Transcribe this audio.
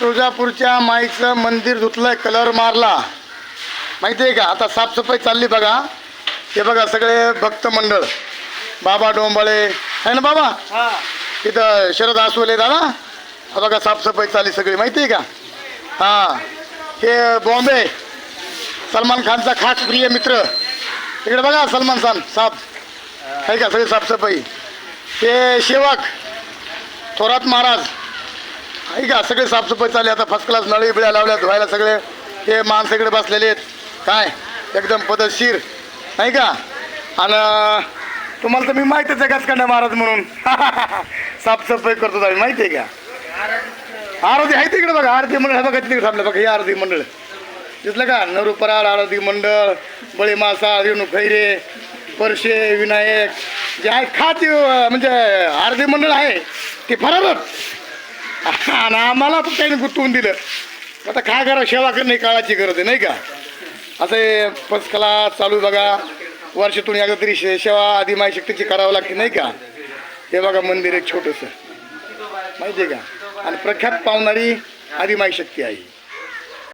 तुळजापूरच्या माईचं मंदिर धुतलंय कलर मारला. माहिती आहे का? आता साफसफाई चालली बघा. हे बघा सगळे भक्त मंडळ. बाबा डोंबाळे. आहे ना बाबा? हा. तिथं शरद आसवले दादा हा बघा साफसफाई चालली सगळी. माहिती आहे का? हां. हे बॉम्बे. सलमान खानचा खास प्रिय मित्र. तिकडे बघा सलमान खान साफ. आहे का सगळी साफसफाई? हे सेवक थोरात महाराज. का सगळे साफसफाई चालली आता फर्स्ट क्लास नळी बिळ्या लावल्या धुवायला सगळे. हे माणसं इकडे बसलेले आहेत. काय? एकदम पदशीर नाही का? आणि तुम्हाला तर मी माहितीच आहे गचकांडा महाराज म्हणून. साफसफाई करतो आम्ही माहिती आहे का? आरती आहे तिकडे बघा आरती मंडळ बघा तिकडे थांबलं बघा हे आरती मंडळ. दिसलं का? नरू पराड आरती मंडळ बळी मासा रेणू खैरे परशे विनायक. जे आहे खाती म्हणजे आरती मंडळ आहे ते फरारच. आणि आम्हाला पण त्याने गुंतवून दिलं. आता काय करा सेवा करणे काळाची गरज आहे नाही का? असं हे फर्स्ट चालू बघा. वर्षातून एकदा तरी शे- सेवा आधी शक्तीची करावं लागते नाही का? हे बघा मंदिर एक छोटंसं. माहिती आहे का? आणि प्रख्यात पावणारी आदिमाई शक्ती आहे.